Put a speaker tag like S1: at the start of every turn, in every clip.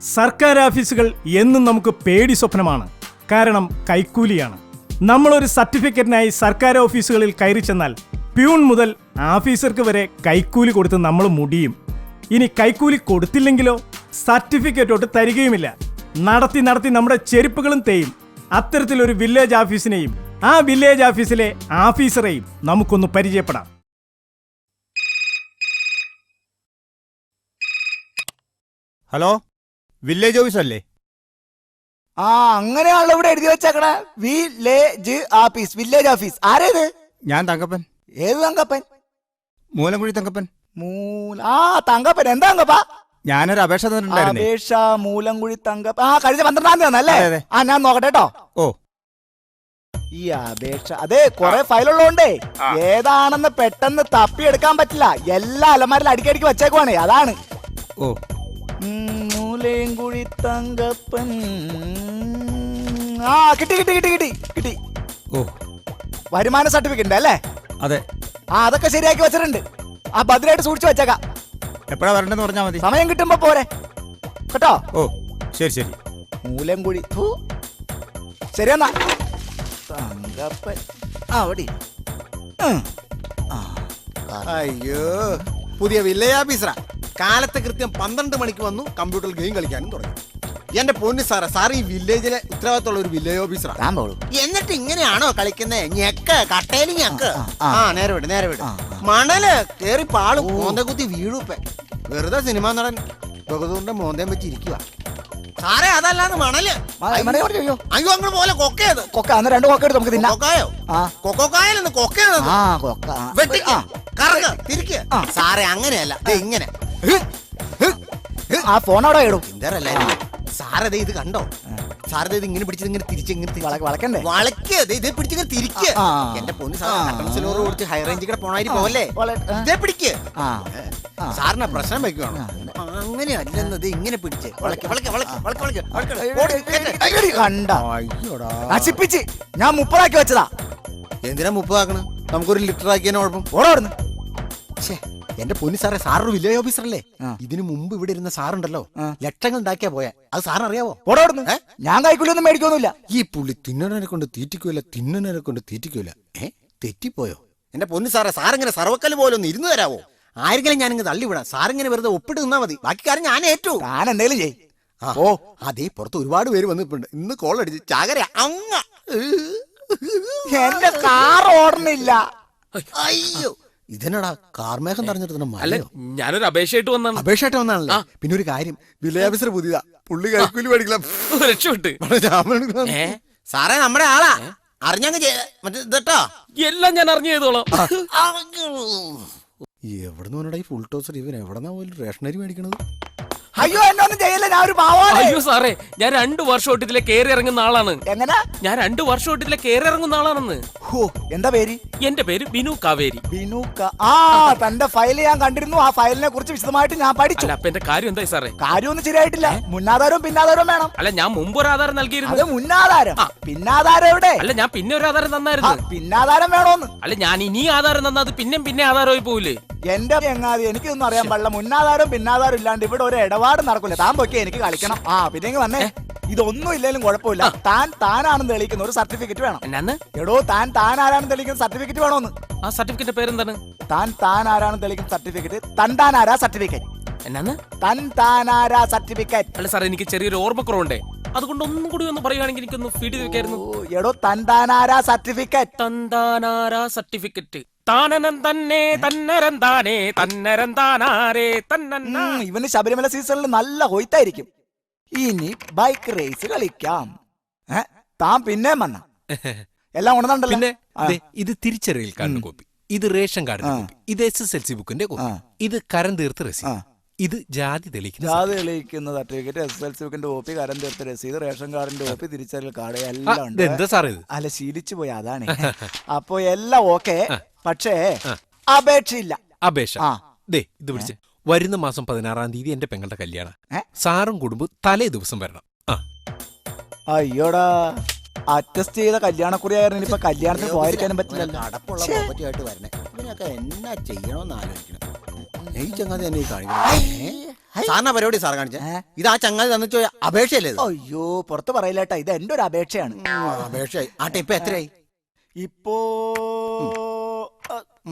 S1: സർക്കാർ ഓഫീസുകൾ എന്നും നമുക്ക് പേടി സ്വപ്നമാണ്. കാരണം കൈക്കൂലിയാണ്. നമ്മളൊരു സർട്ടിഫിക്കറ്റിനായി സർക്കാർ ഓഫീസുകളിൽ കയറി ചെന്നാൽ പ്യൂൺ മുതൽ ഓഫീസർക്ക് വരെ കൈക്കൂലി കൊടുത്ത് നമ്മൾ മുടിയും. ഇനി കൈക്കൂലി കൊടുത്തില്ലെങ്കിലോ സർട്ടിഫിക്കറ്റോട്ട് തരികയുമില്ല. നടത്തി നടത്തി നമ്മുടെ ചെരുപ്പുകളും തേയും. അത്തരത്തിലൊരു വില്ലേജ് ഓഫീസിനെയും ആ വില്ലേജ് ഓഫീസിലെ ആഫീസറെയും നമുക്കൊന്ന് പരിചയപ്പെടാം.
S2: ഹലോ വില്ലേജ് ഓഫീസ് അല്ലേ
S3: ആ അങ്ങനെയാണല്ലോ ഇവിടെ എഴുതി വെച്ചേക്കണേ. വില്ലേജ് ഓഫീസ് വില്ലേജ് ഓഫീസ് ആരേത്?
S2: ഞാൻ തങ്കപ്പൻ.
S3: ഏത് തങ്കപ്പൻ?
S2: മൂലംകുഴി തങ്കപ്പൻ.
S3: മൂല ആ തങ്കപ്പൻ. എന്താ തങ്കപ്പ?
S2: ഞാനൊരു അപേക്ഷ തന്നിട്ടുണ്ടായിരുന്നു.
S3: അപേക്ഷ മൂലംകുഴി തങ്കപ്പ ആ കഴിഞ്ഞ പന്ത്രണ്ടാം തീയതി അല്ലേ. ആ ഞാൻ നോക്കട്ടെ കേട്ടോ.
S2: ഓ.
S3: ഈ അപേക്ഷ. അതെ കൊറേ ഫയലുള്ളതുകൊണ്ടേ ഏതാണെന്ന് പെട്ടെന്ന് തപ്പിയെടുക്കാൻ പറ്റില്ല. എല്ലാ അലമാരിലും അടിക്കടിക്ക് വെച്ചേക്കുവാണ്. അതാണ്.
S2: ഓ.
S3: മൂലേങ്കുഴി തങ്കപ്പൻ. ആ കിട്ടി കിട്ടി കിട്ടി കിട്ടി കിട്ടി.
S2: ഓ.
S3: വരുമാന സർട്ടിഫിക്കറ്റ് അല്ലേ?
S2: അതെ.
S3: ആ അതൊക്കെ ശരിയാക്കി വെച്ചിട്ടുണ്ട്. ആ ഭദ്രമായിട്ട് സൂക്ഷിച്ചു വെച്ചേക്കാം.
S2: എപ്പോഴാ വരണ്ടെന്ന് പറഞ്ഞാൽ മതി.
S3: സമയം കിട്ടുമ്പോ പോരെ. കേട്ടോ?
S2: ഓ ശരി ശരി.
S3: മൂലം കൂടി ശരി ശരിയെന്നാ തങ്കപ്പൻ അവിടെ
S4: അയ്യോ പുതിയ വില്ലേജ് ഓഫീസറാ കാലത്തെ കൃത്യം പന്ത്രണ്ട് മണിക്ക് വന്നു കമ്പ്യൂട്ടറിൽ ഗെയിം കളിക്കാനും തുടങ്ങി. എന്റെ പൊന്നു സാറേ സാർ ഈ വില്ലേജിലെ ഉത്തരവാദിത്തമുള്ള ഒരു വില്ലേജ് ഓഫീസറാ എന്നിട്ട് ഇങ്ങനെയാണോ കളിക്കുന്നേ? ഞെക്ക് കട്ടേലി ഞെക്ക്.
S3: ആ,
S4: നേരെ വിട് നേരെ വിട്. മണൽ കേറി പാളും മോന്തെ കുത്തി വീഴുപ്പെ വെറുതെ സിനിമ നടൻ ബഹദൂറിന്റെ മോന്തയും വെച്ച് ഇരിക്കുക സാറേ അതല്ലാന്ന് മണൽ?
S3: മ- മണൽ കൊണ്ട്
S4: അയ്യോ. അങ്ങോട്ട് പോലെ കൊക്കയത്.
S3: കൊക്ക അന്ന് രണ്ട് കൊക്ക എടുത്ത് നമുക്ക് തിന്നാം.
S4: കൊക്കായോ?
S3: ആ.
S4: കൊക്കോക്കായലെന്ന് കൊക്കയത്
S3: ആ കൊക്ക ആ.
S4: വെട്ടിക്ക്.
S3: ആ.
S4: കറക്ക് തിരിക്ക്.
S3: ആ.
S4: സാറേ അങ്ങനെയല്ല. ദേ ഇങ്ങനെ.
S3: ആ ഫോൺ അവിടെ ഇടും.
S4: എന്തരല്ല സാറേ ദേ ഇത് കണ്ടോ? സാറേ ദേ ഇത് ഇങ്ങനെ പിടിച്ചത് ഇങ്ങനെ തിരിച്ച് ഇങ്ങനെ തിരിച്ച്
S3: വള- വളക്കണ്ടേ?
S4: വളക്ക് ദേ പിടിച്ച് ഇങ്ങനെ തിരിക്കുക
S3: ആ.
S4: എന്റെ പൊന്ന് സാറ്
S3: ആ.
S4: കട്ടൻ സിലോറ് കൊടുത്ത് ഹൈ റേഞ്ചിൽ കൂടെ പോണായി പോവല്ലേ
S3: വള- ആ.
S4: ഇതേ പിടിക്ക്.
S3: ആ. ആ.
S4: സാറിനെ പ്രശ്നം വെക്കുവാണോ? അങ്ങനെ അല്ലെന്നത് ഇങ്ങനെ പിടിച്ച്.
S3: നശിപ്പിച്ച് ഞാൻ മുപ്പതാക്കി വെച്ചതാ.
S4: എന്തിനാ മുപ്പതാക്കണം നമുക്കൊരു ലിറ്റർ ആക്കിയതിന് കുഴപ്പം.
S3: ഓടോടുന്നു
S4: ഛേ, എന്റെ പൊന്നി സാറേ സാറൊരു വില്ലേജ് ഓഫീസർ
S3: അല്ലേ
S4: ഇതിനു മുമ്പ് ഇവിടെ ഇരുന്ന സാറുണ്ടല്ലോ. ലക്ഷങ്ങൾ ഉണ്ടാക്കിയാ പോയാ. അത് സാറിന് അറിയാവോ
S3: ഓടോടുന്നു
S4: ഏ?
S3: ഞാൻ കൈക്കൂലൊന്നും മേടിക്കൊന്നുമില്ല
S4: ഈ പുള്ളി തിന്നണനെ കൊണ്ട് തീറ്റിക്കൂല തിന്നണനെ കൊണ്ട് തീറ്റിക്കൂല. ഏ? തെറ്റിപ്പോയോ? എന്റെ പൊന്നി സാറേ സാറിങ്ങനെ സർവക്കൽ പോലെ ഒന്ന് ഇരുന്ന് തരാവോ? ആരെങ്കിലും ഞാനിങ്ങ് തള്ളിവിടാം. സാറിങ്ങനെ വെറുതെ ഒപ്പിട്ട് നിന്നാ മതി. ബാക്കി കാര്യം ഞാൻ ഏറ്റു
S3: താൻ എന്തേലും ചെയ്
S4: ഓ അതെ പുറത്ത് ഒരുപാട് പേര് വന്നിട്ടുണ്ട്. ഇന്ന് കോൾ അടിച്ച് ചാകര അങ്ങ.
S3: എന്റെ കാർ ഓടണില്ല.
S4: അയ്യോ. ഇതിനടാ കാർമേഘം നിറഞ്ഞിട്ട്
S5: അല്ല ഞാനൊരു അപേക്ഷയായിട്ട് വന്നാണ്
S4: അപേക്ഷയായിട്ട് വന്നാണല്ലോ പിന്നെ ഒരു കാര്യം വിലയാഫീസർ പുതിയതാ. പുള്ളി കൈക്കൂലി മേടിക്കണം
S5: രക്ഷപ്പെട്ട്?
S4: സാറേ നമ്മുടെ ആളാ. അറിഞ്ഞങ്ങ് മറ്റേ ഇതട്ടോ
S5: എല്ലാം ഞാൻ അറിഞ്ഞു ചെയ്തോളാം.
S4: എവിടുന്ന് വന്നടാ ഈ ഫുൾ ടോസർ ഇവൻ എവിടെന്നാ പോലും റേഷനറി മേടിക്കണത്?
S3: അയ്യോ എന്നൊന്നും ഒന്നും ചെയ്യില്ല. ഞാൻ ഒരു പാവാണ്.
S5: അയ്യോ സാറേ ഞാൻ രണ്ടു വർഷം ഇതിലെ കയറി ഇറങ്ങുന്ന ആളാണ്.
S3: എങ്ങനെ?
S5: ഞാൻ രണ്ടു വർഷം ഇതിലെ കയറി ഇറങ്ങുന്ന ആളാണെന്ന്.
S3: ഹോ എന്താ പേര്?
S5: എന്റെ പേര് ബിനു കാവേരി.
S3: ബിനു ക- ആ തന്റെ ഫയൽ ഞാൻ കണ്ടിരുന്നു. ആ ഫയലിനെ കുറിച്ച് വിശദമായിട്ട് ഞാൻ പഠിച്ചു.
S5: അല്ല അപ്പൊ എന്റെ കാര്യം എന്തായി സാറേ?
S3: കാര്യമൊന്നും ശരിയായിട്ടില്ല. മുന്നാധാരവും പിന്നാധാരവും വേണം.
S5: അല്ല ഞാൻ മുമ്പ് ഒരു ആധാരം
S3: അത്
S5: നൽകിയിരുന്നു
S3: മുന്നാധാരം.
S5: ആ.
S3: പിന്നാധാരം എവിടെ?
S5: അല്ല ഞാൻ പിന്നെ ഒരു ആധാരം
S3: ആ,
S5: തന്നായിരുന്നു
S3: പിന്നാധാരം വേണോന്ന്.
S5: അല്ല ഞാൻ ഇനി ആധാരം തന്നാൽ പിന്നെയും പിന്നെ ആധാരമായി പോവില്ലേ?
S3: എന്റെ ചങ്ങാതി എനിക്കൊന്നും അറിയാൻ പാടില്ല. മുന്നാധാരം പിന്നാധാരം ഇല്ലാണ്ട് ഇവിടെ ഒരു ഇടപാട് നടക്കില്ല താൻ പൊക്കെ എനിക്ക് കളിക്കണം. ആ പിന്നെ ഇങ്ങ് വന്നേ. ഇതൊന്നും ഇല്ലെങ്കിലും കുഴപ്പമില്ല. താൻ താനാണെന്ന് തെളിയിക്കുന്ന ഒരു സർട്ടിഫിക്കറ്റ് വേണം.
S5: എന്നാന്ന്?
S3: എടോ താൻ താൻ ആരാണെന്ന് തെളിയിക്കുന്ന സർട്ടിഫിക്കറ്റ് വേണോന്ന്?
S5: ആ സർട്ടിഫിക്കറ്റ് പേരെന്താണ്?
S3: താൻ താൻ ആരാണെന്ന് തെളിയിക്കുന്ന സർട്ടിഫിക്കറ്റ്. തൻ താൻ ആരാ സർട്ടിഫിക്കറ്റ്.
S5: എന്നാന്ന്?
S3: തൻ താൻ ആരാ സർട്ടിഫിക്കറ്റ്.
S5: അല്ല സാറേ എനിക്ക് ചെറിയൊരു ഓർമ്മക്കുറവുണ്ടേ. അതുകൊണ്ട് ഒന്നും കൂടി ഒന്ന് പറയുകയാണെങ്കിൽ എനിക്കൊന്ന് ഫീഡ് ചെയ്ത്
S3: ഓ, എടോ തൻ താൻ ആരാ സർട്ടിഫിക്കറ്റ്.
S5: തന്താനാരാ സർട്ടിഫിക്കറ്റ്. താനനം തന്നെ തന്നരം താനേ തന്നരം താനാരേ തന്നന്ന
S3: ഉം, ഇവന് ശബരിമല സീസണിൽ നല്ല കൊയ്ത്തായിരിക്കും ഇനി ബൈക്ക് റേസ് കളിക്കാം. ഏ താൻ പിന്നെ വന്ന. എല്ലാം ഉണർന്നുണ്ടല്ലോ
S6: പിന്നെ
S3: ആ.
S6: ദേ, ഇത് തിരിച്ചറിയൽ കാർഡിന്റെ കോപ്പി ഇത് റേഷൻ കാർഡിന്റെ കോപ്പി ഇത് എസ് എസ് എൽ സി ബുക്കിന്റെ കോപ്പി ഇത് കരം തീർത്ത് രസീത്. ഇത് ജാതി തെളിയിക്കുന്ന
S3: ജാതി തെളിയിക്കുന്ന സർട്ടിഫിക്കറ്റ് എസ് എൽ സി ബുക്കിന്റെ കോപ്പി കരം തീർത്ത രസീത് റേഷൻ കാർഡിന്റെ കോപ്പി തിരിച്ചറിയൽ കാർഡ്
S6: ആ,
S3: എല്ലാം ഉണ്ട്.
S6: ഇതെന്താ സാറേ ഇത്?
S3: അല്ല ശീലിച്ചു പോയി അതാണ്. അപ്പൊ എല്ലാം ഓക്കെ പക്ഷേ അപേക്ഷയില്ല.
S6: അപേക്ഷ. ദേ ഇത് പിടിച്ച്. വരുന്ന മാസം പതിനാറാം തീയതി എന്റെ പെങ്ങളുടെ കല്യാണം. സാറും കുടുംബം തലേ ദിവസം വരണം.
S3: അയ്യോടാ. അറ്റസ്റ്റ് ചെയ്ത കല്യാണക്കുറി ആയിരുന്നു ഇനിയിപ്പൊ കല്യാണത്തിന് പോയിരിക്കാനും പറ്റില്ല.
S4: അടപ്പുള്ള പ്രോപ്പർട്ടിയായിട്ട് വരണേ. ഇവനൊക്കെ എന്നാ ചെയ്യണമെന്ന് ആലോചിക്കണം. ഈ ചങ്ങാതി തന്നെ കാണിക്കണം സാറിനാ പരിപാടി സാർ കാണിച്ച? ഇത് ആ ചങ്ങാതി തന്നിട്ട് അപേക്ഷയല്ലേ ഇത്?
S3: അയ്യോ പുറത്ത് പറയില്ലേട്ടാ ഇത് എന്റെ ഒരു അപേക്ഷയാണ്.
S4: അപേക്ഷയായി. ആട്ടെ ഇപ്പൊ എത്രയായി?
S3: ഇപ്പോ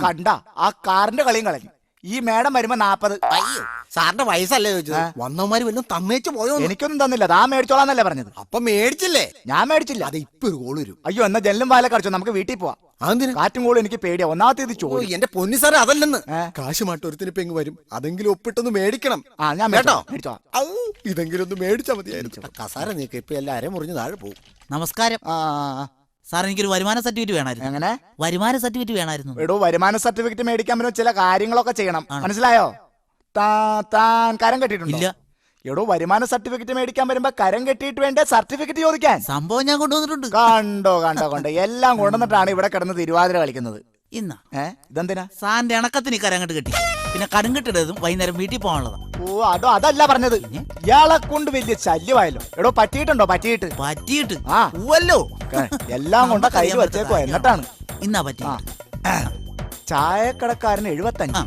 S3: കണ്ട ആ കാറിന്റെ കളിയും കളഞ്ഞു. ഈ മേഡം വരുമ്പോ നാപ്പത്.
S4: അയ്യോ സാറിന്റെ വയസ്സല്ലേ ചോദിച്ചത്? വന്നവന്മാര് വല്ലതും തന്നേച്ച് പോയോ
S3: എനിക്കൊന്നും തന്നില്ല. താ മേടിച്ചോളാന്നല്ലേ പറഞ്ഞത്.
S4: അപ്പൊ മേടിച്ചില്ലേ?
S3: ഞാൻ മേടിച്ചില്ല.
S4: അത് ഇപ്പൊ ഒരു കോൾ വരും.
S3: അയ്യോ എന്നാ ജനലും പാലൊക്കെ അടിച്ചോ? നമുക്ക് വീട്ടിൽ പോവാം.
S4: അതെന്തിനാ?
S3: കാറ്റും കോളും എനിക്ക് പേടിയാ. ഒന്നാമത്തെ ഇത് ചോദിച്ചു
S4: എന്റെ പൊന്നി സാറേ അതല്ലെന്ന്? കാശ് മാട്ടൊരുത്തിന് ഇപ്പൊ ഇങ്ങ് വരും. അതെങ്കിലും ഒപ്പിട്ടൊന്ന് മേടിക്കണം.
S3: ആ ഞാൻ
S4: മേടോ
S3: മേടിച്ചോ മേടിച്ചോളാം.
S4: ഇതെങ്കിലും ഒന്ന് മേടിച്ചാ മതിയായിരുന്നു. കസാര നീക്ക. ഇപ്പൊ എല്ലാം അര മുറിഞ്ഞ് താഴെ പോകും.
S7: നമസ്കാരം.
S3: ആ.
S7: സാർ എനിക്കൊരു വരുമാന സർട്ടിഫിക്കറ്റ് വേണമായിരുന്നു
S3: എങ്ങനെ?
S7: വരുമാന സർട്ടിഫിക്കറ്റ് വേണമായിരുന്നു
S3: എടോ വരുമാന സർട്ടിഫിക്കറ്റ് മേടിക്കാൻ പറ്റുന്ന ചില കാര്യങ്ങളൊക്കെ ചെയ്യണം. മനസ്സിലായോ? താ- താൻ കരം കെട്ടിയിട്ടുണ്ടോ?
S7: ഇല്ല.
S3: എടോ വരുമാന സർട്ടിഫിക്കറ്റ് മേടിക്കാൻ വരുമ്പോ കരം കെട്ടിയിട്ട് വേണ്ടേ സർട്ടിഫിക്കറ്റ് ചോദിക്കാൻ?
S7: സംഭവം ഞാൻ കൊണ്ടുവന്നിട്ടുണ്ട്.
S3: കണ്ടോ കണ്ടോ കണ്ടോ. എല്ലാം കൊണ്ടുവന്നിട്ടാണ് ഇവിടെ കിടന്ന് തിരുവാതിര കളിക്കുന്നത്.
S7: ഇന്ന.
S3: ഏ? ഇതെന്തിനാ?
S7: സാറിന്റെ ഇണക്കത്തിന് കരം കെട്ടി. പിന്നെ കടുങ്കെട്ടിടതും വൈകുന്നേരം വീട്ടിൽ പോകാനുള്ളതാണ്
S3: ഓ അതോ അതല്ല പറഞ്ഞത്. ഇയാളെ കൊണ്ട് വലിയ ശല്യമായല്ലോ. എടോ പറ്റിയിട്ടുണ്ടോ? പറ്റിയിട്ട്.
S7: പറ്റിയിട്ട്?
S3: ആ. എല്ലാം കൊണ്ട കൈ വെച്ചേക്കോ എന്നിട്ടാണ്.
S7: ഇന്നാ പറ്റി.
S3: ചായക്കടക്കാരന് എഴുപത്തഞ്ച്.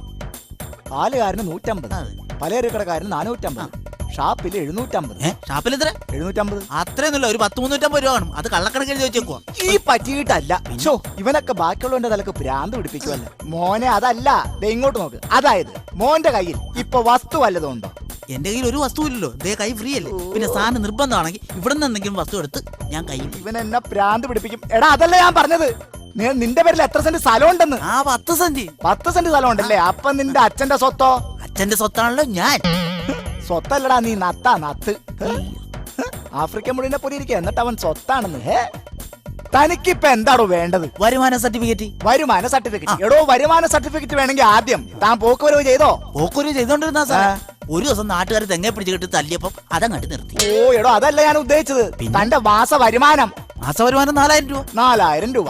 S3: പാലുകാരന് നൂറ്റമ്പത്. പലചരക്കടക്കാരന് നാനൂറ്റമ്പത്. ഷാപ്പിൽ എഴുന്നൂറ്റമ്പത്.
S7: ഷാപ്പിൽ എത്ര?
S3: എഴുന്നൂറ്റമ്പത്.
S7: അത്രയൊന്നുമില്ല ഒരു പത്ത് മുന്നൂറ്റമ്പത് രൂപ കാണും. അത് കള്ളക്കണക്കിന് എഴുതി
S3: ഈ പറ്റിയിട്ടല്ല. ഷോ ഇവനൊക്കെ ബാക്കിയുള്ളവന്റെ തലക്ക് ഭ്രാന്ത് പിടിപ്പിക്കുമല്ല മോനെ അതല്ല. ദേ ഇങ്ങോട്ട് നോക്ക്. അതായത് മോന്റെ കയ്യിൽ ഇപ്പൊ വസ്തു വല്ലതും ഉണ്ടോ?
S7: എന്റെ കയ്യിൽ ഒരു വസ്തു ഇല്ലല്ലോ. ദേ കൈ ഫ്രീ അല്ലേ? പിന്നെ സാധനം നിർബന്ധമാണെങ്കിൽ ഇവിടെ നിന്ന് എന്തെങ്കിലും വസ്തു എടുത്ത് ഞാൻ കൈ
S3: ഇവൻ എന്നെ ഭ്രാന്ത് പിടിപ്പിക്കും. എടാ അതല്ല ഞാൻ പറഞ്ഞത്. നിന്റെ പേരിൽ എത്ര സെന്റ് സ്ഥലം ഉണ്ടെന്ന്
S7: ആ പത്ത് സെന്റ്.
S3: പത്ത് സെന്റ് സ്ഥലം ഉണ്ടല്ലേ അപ്പൊ നിന്റെ അച്ഛന്റെ സ്വത്തോ?
S7: അച്ഛന്റെ സ്വത്താണല്ലോ ഞാൻ.
S3: സ്വത്തല്ലടാ നീ നത്താ നത്ത്. ആഫ്രിക്കൻ മുഴുവനെ പൊരിയിരിക്കുക എന്നിട്ട് അവൻ സ്വത്താണെന്ന്. ഹേ? തനിക്കിപ്പൊ എന്താണോ വേണ്ടത്?
S7: വരുമാന സർട്ടിഫിക്കറ്റ്.
S3: വരുമാന സർട്ടിഫിക്കറ്റ്. എടോ വരുമാന സർട്ടിഫിക്കറ്റ് വേണമെങ്കിൽ ആദ്യം. താൻ പോക്കുവരവ് ചെയ്തോ?
S7: പോക്കുവരവ് ചെയ്തോണ്ടിരുന്ന സാർ ഒരു ദിവസം നാട്ടുകാർ തെങ്ങെ പിടിച്ചു കിട്ടി തല്ലിയപ്പം അതങ്ങട്ട് നിർത്തി.
S3: ഓ എടോ അതല്ല ഞാൻ ഉദ്ദേശിച്ചത്. തന്റെ വാസ വരുമാനം
S7: മാസ വരുമാനം നാലായിരം രൂപ.
S3: നാലായിരം രൂപ.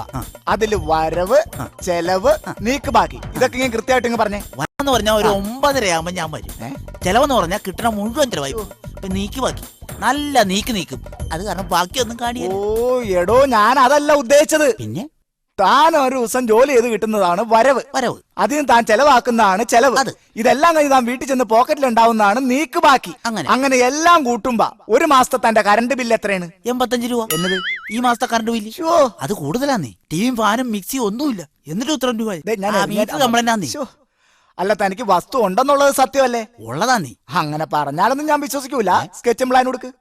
S3: അതിൽ വരവ് ചെലവ് നീക്ക് ബാക്കി. ഇതൊക്കെ ഇങ്ങനെ കൃത്യമായിട്ട് ഇങ്ങ് പറഞ്ഞേ.
S7: വരവെന്ന് പറഞ്ഞാൽ ഒരു ഒമ്പതര ആകുമ്പോൾ ഞാൻ വരും? ചെലവെന്ന് പറഞ്ഞാൽ കിട്ടണ മുഴുവൻ ചെലവായി പോകും. ഇപ്പൊ നീക്കി ബാക്കി. നല്ല നീക്ക് നീക്കും. അത് കാരണം ബാക്കിയൊന്നും
S3: ഓ
S7: കാണിയല്ല
S3: എടോ ഞാൻ അതല്ല ഉദ്ദേശിച്ചത്.
S7: പിന്നെ?
S3: താൻ ഒരു ദിവസം ജോലി ചെയ്ത് കിട്ടുന്നതാണ് വരവ്.
S7: വരവ്.
S3: അതിന് താൻ ചെലവാക്കുന്നതാണ് ചെലവ്. ഇതെല്ലാം കഴിഞ്ഞ് താൻ വീട്ടിൽ ചെന്ന് പോക്കറ്റിൽ ഉണ്ടാവുന്നതാണ് നീക്ക് ബാക്കി.
S7: അങ്ങനെ.
S3: അങ്ങനെ എല്ലാം കൂട്ടുമ്പോ ഒരു മാസത്തെ തന്റെ കറണ്ട് ബില്ല് എത്രയാണ്?
S7: എൺപത്തഞ്ച് രൂപ.
S3: എന്നത്?
S7: ഈ മാസത്തെ കറണ്ട് ബില്ല്. അത് കൂടുതലാന്നേ ടിവിയും ഫാനും മിക്സി ഒന്നുമില്ല. എന്നിട്ട് ഇത്ര രൂപ
S3: അല്ല തനിക്ക് വസ്തു ഉണ്ടെന്നുള്ളത് സത്യമല്ലേ?
S7: ഉള്ളതാ നീ.
S3: അങ്ങനെ പറഞ്ഞാലൊന്നും ഞാൻ വിശ്വസിക്കൂല. സ്കെച്ചും പ്ലാൻ കൊടുക്ക്.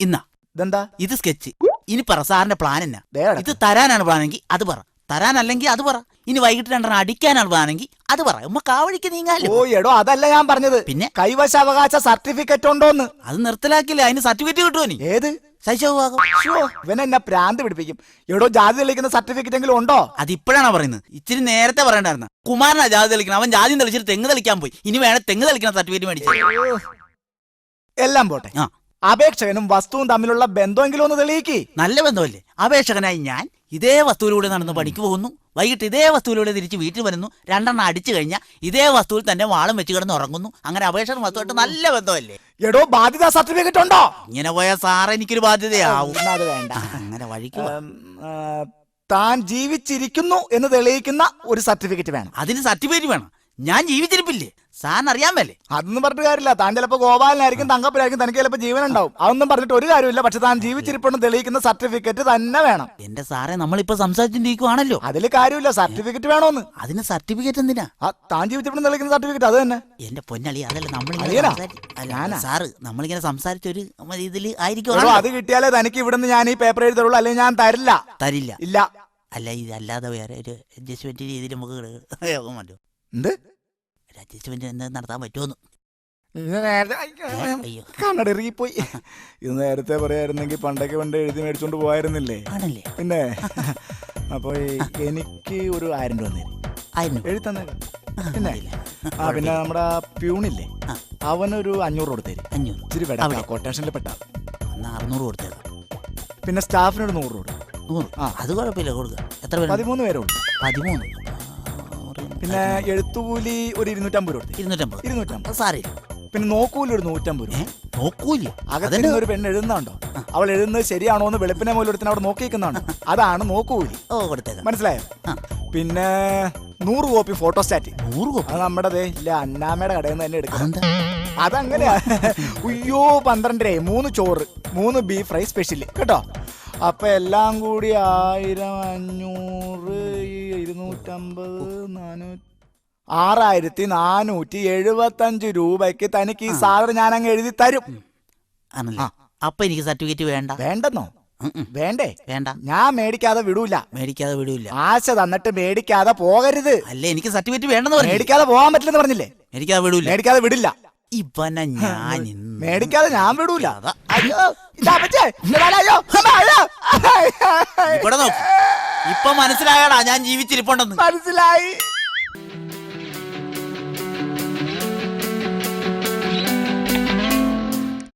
S7: ഇന്നാ.
S3: ഇതെന്താ?
S7: ഇത് സ്കെച്ച് ഇനി പറ സാറിന്റെ പ്ലാൻ എന്നാ. ഇത് തരാനാണ് പ്ലാനെങ്കിൽ അത് പറ. തരാനല്ലെങ്കിൽ അത് പറ. ഇനി വൈകിട്ട് രണ്ടെണ്ണം അടിക്കാനാണ് പ്ലാനെങ്കിൽ അത് പറ. ഉമ്മ കാവഴിക്ക് നീങ്ങാലോ?
S3: ഓ എടോ അതല്ല ഞാൻ പറഞ്ഞത്.
S7: പിന്നെ?
S3: കൈവശാവകാശ സർട്ടിഫിക്കറ്റ് ഉണ്ടോന്ന്.
S7: അത് നിർത്തലാക്കില്ല? അതിന് സർട്ടിഫിക്കറ്റ് കിട്ടുമോ നീ
S3: ഏത്?
S7: ശൈശവഭാഗം
S3: ശ്ശോ, ഇവൻ എന്നെ പ്രാന്ത് പിടിപ്പിക്കും. എടോ ജാതി തെളിയിക്കുന്ന സർട്ടിഫിക്കറ്റ് എങ്കിലും ഉണ്ടോ?
S7: അതിപ്പോഴാണ് പറയുന്നത്? ഇച്ചിരി നേരത്തെ പറയണ്ടായിരുന്ന? കുമാരനാ ജാതി തെളിക്കണം അവൻ ജാതി തെളിച്ചിട്ട് തെങ്ങ് തെളിക്കാൻ പോയി. ഇനി വേണം തെങ്ങ് തെളിക്കുന്ന സർട്ടിഫിക്കറ്റ് മേടിച്ചു
S3: എല്ലാം പോട്ടെ.
S7: ആ.
S3: അപേക്ഷകനും വസ്തുവും തമ്മിലുള്ള ബന്ധമെങ്കിലും ഒന്ന് തെളിയിക്കി.
S7: നല്ല ബന്ധമല്ലേ? അപേക്ഷകനായി ഞാൻ ഇതേ വസ്തുവിലൂടെ നടന്ന് പണിക്ക് പോകുന്നു. വൈകിട്ട് ഇതേ വസ്തുവിലൂടെ തിരിച്ച് വീട്ടിൽ വരുന്നു. രണ്ടെണ്ണം അടിച്ചു കഴിഞ്ഞാൽ ഇതേ വസ്തുവിൽ തന്നെ വാളം വെച്ച് കിടന്ന് ഉറങ്ങുന്നു. അങ്ങനെ അപേക്ഷ വസ്തുവായിട്ട് നല്ല ബന്ധമല്ലേ?
S3: എടോ ബാധ്യത സർട്ടിഫിക്കറ്റ് ഉണ്ടോ?
S7: ഇങ്ങനെ പോയ സാർ എനിക്കൊരു ബാധ്യതയാവും
S3: അത് വേണ്ട.
S7: അങ്ങനെ വഴിക്ക്
S3: താൻ ജീവിച്ചിരിക്കുന്നു എന്ന് തെളിയിക്കുന്ന ഒരു സർട്ടിഫിക്കറ്റ് വേണം.
S7: അതിന് സർട്ടിഫിക്കറ്റ് വേണം. ഞാൻ ജീവിച്ചിരിപ്പില്ലേ? സാറിന് അറിയാൻ വല്ലേ
S3: അതൊന്നും പറഞ്ഞിട്ട് കാര്യമില്ല. താൻ ചിലപ്പോ ഗോപാലനായിരിക്കും തങ്കപ്പനായിരിക്കും തനിക്ക് ചിലപ്പോ ജീവൻ ഉണ്ടാവും അതൊന്നും പറഞ്ഞിട്ട് ഒരു കാര്യമില്ല പക്ഷെ താൻ ജീവിച്ചിരിപ്പുണ്ട് തെളിയിക്കുന്ന സർട്ടിഫിക്കറ്റ് തന്നെ വേണം.
S7: എന്റെ സാറേ നമ്മളിപ്പോ സംസാരിച്ചിരിക്കുവാണല്ലോ.
S3: അതിൽ കാര്യമില്ല. സർട്ടിഫിക്കറ്റ് വേണോന്ന്.
S7: അതിന് സർട്ടിഫിക്കറ്റ് എന്തിനാ?
S3: ആ താൻ ജീവിച്ചിരിപ്പുണ്ട് തെളിയിക്കുന്ന സർട്ടിഫിക്കറ്റ് അത് തന്നെ.
S7: എന്റെ പൊന്നളി അതല്ല
S3: അളിയനാ? ഞാനാ?
S7: സാറ് നമ്മളിങ്ങനെ സംസാരിച്ചൊരു ഇതിൽ
S3: എടോ,
S7: ആയിരിക്കും
S3: അത് കിട്ടിയാലേ തനിക്ക് ഇവിടുന്ന് ഞാൻ ഈ പേപ്പർ എഴുതി തരുള്ളൂ അല്ലെങ്കിൽ ഞാൻ തരില്ല.
S7: തരില്ല.
S3: ഇല്ല.
S7: അല്ല ഇതല്ലാതെ അല്ലാതെ വേറെ ഒരു അഡ്ജസ്റ്റ്മെന്റ് രീതിയിൽ നമുക്ക്
S3: എന്ത്?
S7: അഡ്ജസ്റ്റ്മെന്റ് നടത്താൻ പറ്റുമെന്ന് അയ്യോ.
S3: കണ്ണടിറങ്ങിപ്പോയി ഇത് നേരത്തെ പറയായിരുന്നെങ്കിൽ പണ്ടൊക്കെ പണ്ട് എഴുതി മേടിച്ചോണ്ട്
S7: പോവായിരുന്നില്ലേ?
S3: പിന്നെ അപ്പൊ എനിക്ക് ഒരു ആയിരം രൂപ എഴുതി തന്നേക്കാം പിന്നെ ആ പിന്നെ നമ്മുടെ പ്യൂണില്ലേ. അവനൊരു അഞ്ഞൂറ് കൊടുത്തേര്
S7: അഞ്ഞൂറ്.
S3: ഇച്ചിരി
S7: അവിടെ.
S3: കൊട്ടേഷനിൽ പെട്ടാ.
S7: അറുന്നൂറ് കൊടുത്തേക്കാം
S3: പിന്നെ സ്റ്റാഫിനൊരു നൂറ് രൂപ കൊടുക്കും.
S7: നൂറ്.
S3: ആ.
S7: അത് കുഴപ്പമില്ല കൊടുക്കുക എത്ര
S3: പതിമൂന്ന് പേരുണ്ട്.
S7: പതിമൂന്ന്.
S3: പിന്നെ എഴുത്തുകൂലി ഒരു ഇരുന്നൂറ്റമ്പത് രൂപ കൊടുത്തു.
S7: ഇരുന്നൂറ്റമ്പത്.
S3: ഇരുന്നൂറ്റമ്പത്.
S7: സാറേ
S3: പിന്നെ നോക്കൂലി ഒരു നൂറ്റമ്പത് രൂപ.
S7: നോക്കൂല?
S3: അകത്ത് നിന്ന് ഒരു പെണ്ണ് എഴുതുന്നുണ്ടോ അവൾ എഴുതുന്നത് ശരിയാണോ എന്ന് വെളുപ്പിനെ മുതൽ ഒരുത്തിന് അവിടെ നോക്കിയിരിക്കുന്നുണ്ടോ അതാണ് നോക്കൂലി.
S7: ഓ കൊടുത്തേക്കാം.
S3: മനസ്സിലായോ?
S7: ആ.
S3: പിന്നെ നൂറ് കോപ്പി ഫോട്ടോസ്റ്റാറ്റ്.
S7: നൂറ് കോപ്പി?
S3: അത് നമ്മുടെ ദേ ഇല്ല അണ്ണാമ്മയുടെ കടയിൽ നിന്ന് തന്നെ എടുക്കണം.
S7: അതെന്താ?
S3: അയ്യോ ഉയ്യോ പന്ത്രണ്ടര മൂന്ന് ചോറ് മൂന്ന് ബീഫ് ഫ്രൈ സ്പെഷ്യൽ കേട്ടോ? അപ്പൊ എല്ലാം കൂടി ആയിരം അഞ്ഞൂറ് ഇരുന്നൂറ്റമ്പത് നാനൂറ്റി ആറായിരത്തി നാനൂറ്റി എഴുപത്തഞ്ച് രൂപയ്ക്ക് തനിക്ക് ഈ സാധനം ഞാൻ അങ്ങ് എഴുതി തരും.
S7: ആണല്ലേ? അപ്പൊ എനിക്ക് സർട്ടിഫിക്കറ്റ് വേണ്ട.
S3: വേണ്ടെന്നോ. വേണ്ടേ?
S7: വേണ്ട.
S3: ഞാൻ മേടിക്കാതെ വിടൂല.
S7: മേടിക്കാതെ വിടൂല.
S3: ആശ തന്നിട്ട് മേടിക്കാതെ പോകരുത്.
S7: അല്ല എനിക്ക് സർട്ടിഫിക്കറ്റ് വേണ്ടെന്ന് പറഞ്ഞു
S3: മേടിക്കാതെ പോകാൻ പറ്റില്ലെന്ന് പറഞ്ഞില്ലേ?
S7: മേടിക്കാതെ വിടൂല.
S3: മേടിക്കാതെ വിടില്ല.
S7: ഇവനെ ഞാൻ
S3: മേടിക്കാതെ ഞാൻ വിടൂല. അയ്യോ അയ്യോ.
S7: ഇവിടെ നോക്ക്. ഇപ്പൊ മനസ്സിലായടാ ഞാൻ ജീവിച്ചിരിപ്പുണ്ടെന്ന്.
S3: മനസ്സിലായി.